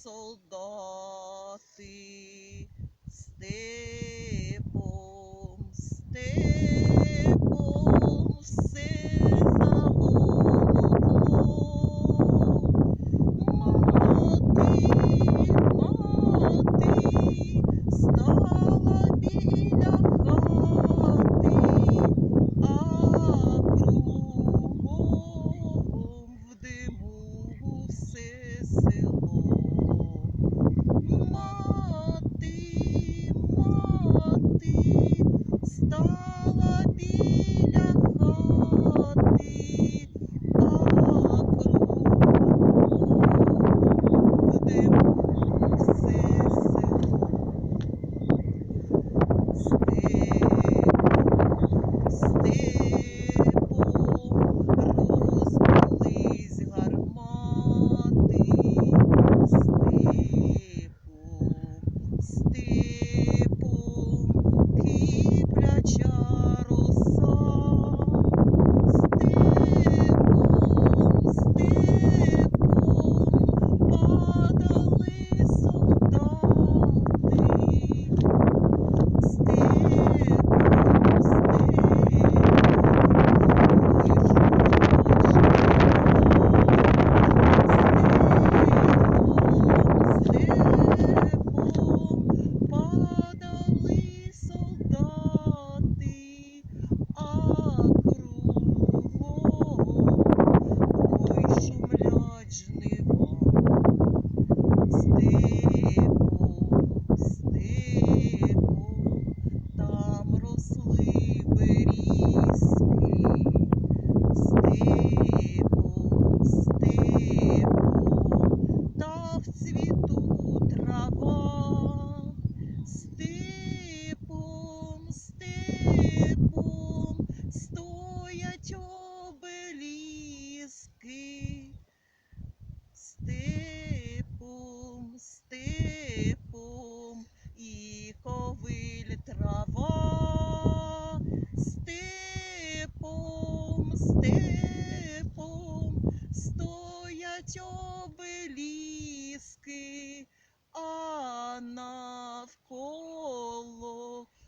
солдати, степом, степом Степом, стоять обеліски, а навколо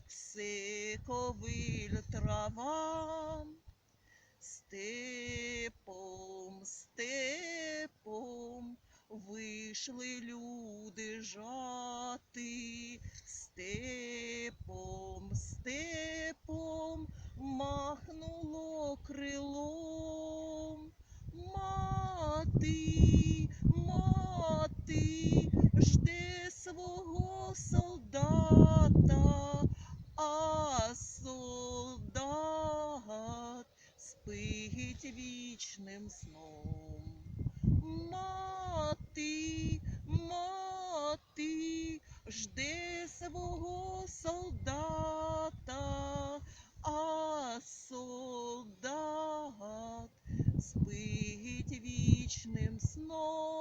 все ковиль трава. Степом, степом вийшли люди жати, степом, степом Мати, мати, жде свого солдата, а солдат спить вічним сном. Мати, мати, жде свого солдата, а солдат спить нічним сном.